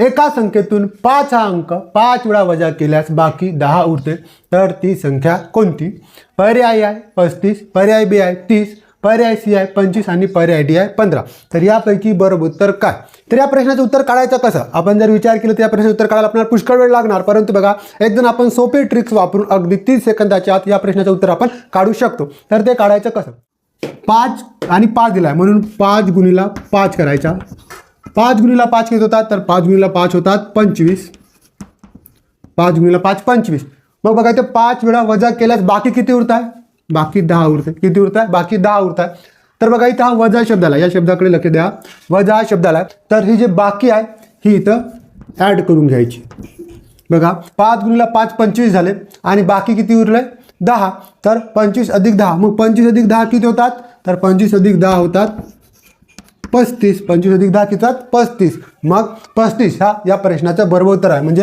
एका संख्येतून पाच हा अंक पाच वेळा वजा केल्यास बाकी दहा उरते तर ती संख्या कोणती? पर्याय आहे पस्तीस पर्याय बी आहे तीस पर्याय सी आहे पंचवीस आणि पर्याय डी आहे पंधरा. तर यापैकी बरोबर उत्तर काय? तर या प्रश्नाचं उत्तर काढायचं कसं? आपण जर विचार केला तर या प्रश्नाचं उत्तर काढायला आपल्याला पुष्कळ वेळ लागणार. परंतु बघा एकदम आपण सोपे ट्रिक्स वापरून अगदी तीस सेकंदाच्या आत या प्रश्नाचं उत्तर आपण काढू शकतो. तर ते काढायचं कसं? पाच आणि पाच दिला म्हणून पाच गुणीला पाच करायचा. पाच गुणीला पाच किती होतात? तर पाच गुणीला पाच होतात पंचवीस. पाच गुणीला पाच पंचवीस. मग बघा ते पाच वेळा वजा केल्यास बाकी किती उरत आहे बाकी दहा उरते. किती उरत आहे बाकी दहा उरत आहे तर बघा इथं हा वजा शब्द आला या शब्दाकडे लक्ष द्या. वजा हा शब्द आला तर ही जे बाकी आहे ही इथं ॲड करून घ्यायची. बघा पाच गुणीला पाच पंचवीस झाले. आणि बाकी किती उरले? दहा. तर पंचवीस अधिक दहा. मग पंचवीस अधिक दहा किती होतात? तर पंचवीस अधिक दहा होतात पस्तीस पंचवीस अधिक दहा किती पस्तीस. मग पस्तीस हा या प्रश्नाचा बरोबर उत्तर आहे. म्हणजे